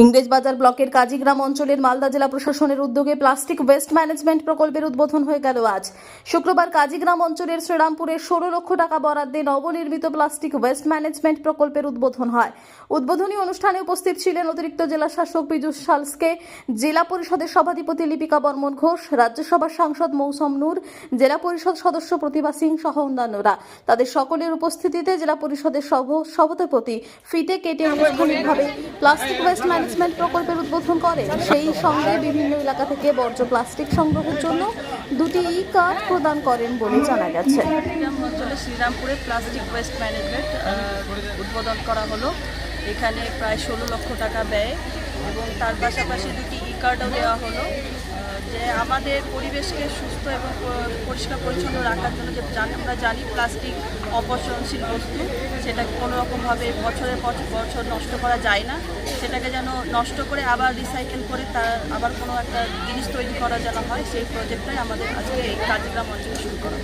ইংরেজবাজার ব্লকের কাজীগ্রাম অঞ্চলের মালদা জেলা প্রশাসনের উদ্যোগে প্লাস্টিক ওয়েস্ট ম্যানেজমেন্ট প্রকল্পের উদ্বোধন হয়ে গেল আজ। শুক্রবার কাজীগ্রাম অঞ্চলের শ্রীরামপুরে ষোলো লক্ষ টাকা বরাদ্দে নবনির্মিত প্লাস্টিক ওয়েস্ট ম্যানেজমেন্ট প্রকল্পের উদ্বোধন হয়। উদ্বোধনী অনুষ্ঠানে উপস্থিত ছিলেন অতিরিক্ত জেলা শাসক পীযূষ সালসকে, জেলা পরিষদের সভাধিপতি লিপিকা বর্মন ঘোষ, রাজ্যসভার সাংসদ মৌসম নূর, জেলা পরিষদ সদস্য প্রতিভা সিং সহ অন্যান্যরা। তাদের সকলের উপস্থিতিতে জেলা পরিষদের সভ- সভাধিপতি ফিতে কেটে প্লাস্টিক ওয়েস্ট ম্যানেজমেন্ট প্রকল্পের উদ্বোধন করে। সেই সঙ্গে বিভিন্ন এলাকা থেকে বর্জ্য প্লাস্টিক সংগ্রহের জন্য দুটি ই কার্ড প্রদান করেন বলে জানা গেছে। শ্রীরামপুরে প্লাস্টিক ওয়েস্ট ম্যানেজমেন্ট উদ্বোধন করা হলো। এখানে প্রায় ষোলো লক্ষ টাকা ব্যয় এবং তার পাশাপাশি দুটি ই কার্ডও দেওয়া হলো যে আমাদের পরিবেশকে সুস্থ এবং পরিষ্কার পরিচ্ছন্ন রাখার জন্য যে আমরা জানি প্লাস্টিক অপচনশীল বস্তু, সেটা কোনো রকমভাবে বছরের পর বছর নষ্ট করা যায় না সেটাকে যেন নষ্ট করে আবার রিসাইকেল করে তার আবার কোনো একটা জিনিস তৈরি করা যেন হয়, সেই প্রজেক্টটাই আমাদের আজকে এই কাজগ্রাম অঞ্চলে শুরু করা।